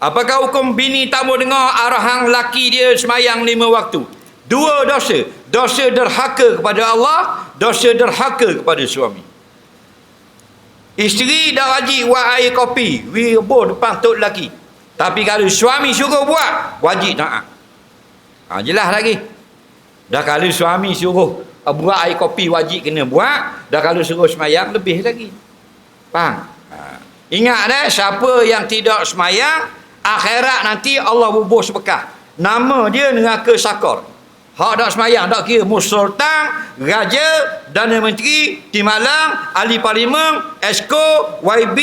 Apakah hukum bini tak mau dengar arahan laki dia semayang lima waktu? Dua dosa. Dosa derhaka kepada Allah, dosa derhaka kepada suami. Isteri dah wajib buat air kopi, wibuh depan tok lelaki. Tapi kalau suami suruh buat, wajib taat. Ha, jelas lagi. Dah kalau suami suruh uh, buat air kopi wajib kena buat, dah kalau suruh semayang lebih lagi. Faham? Ha. Ingat dah siapa yang tidak semayang, akhirat nanti Allah bubuh sebekah. Nama dia neraka sakor. Hak tak semayang, tak kira musultan, raja, Dana Menteri, Timalang, Ahli Parlimen, Esko, YB,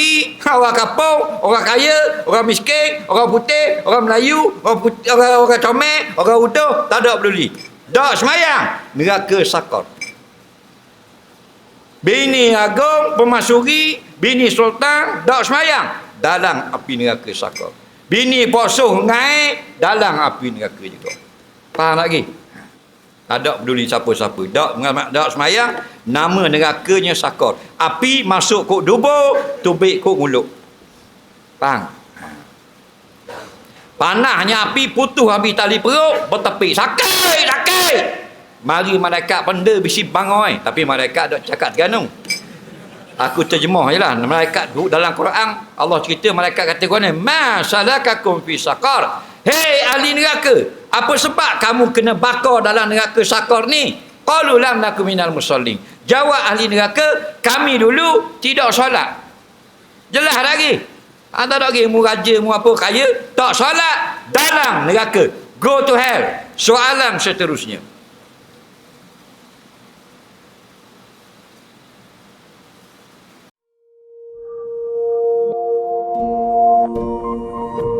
orang kapau, orang kaya, orang miskin, orang putih, orang Melayu, orang putih, orang, orang comel, orang utuh, tak ada peduli. Tak semayang, neraka sakor. Bini agung, pemasuri, bini sultan, tak semayang, dalam api neraka sakor. Bini posuh naik, dalam api neraka juga. Faham lagi? Tak ada peduli siapa-siapa. Tak tak semayang, nama nerakanya sakor. Api masuk kok dubur, tubik kok mulut. Faham? Panahnya api putus habis tali perut, bertepik. Sakit, sakit. Mari malaikat benda bisi bangai. Tapi malaikat tak cakap tergantung. Aku terjemah je lah. Malaikat dalam Quran, Allah cerita malaikat kata kau ni, Masalakakum fi sakar. Hei ahli neraka, apa sebab kamu kena bakar dalam neraka sakar ni? Qalu lam nakum minal musallin. Jawab ahli neraka, kami dulu tidak solat. Jelas lagi. Ada tak lagi mu raja mu apa kaya, tak solat dalam neraka. Go to hell. Soalan seterusnya. Música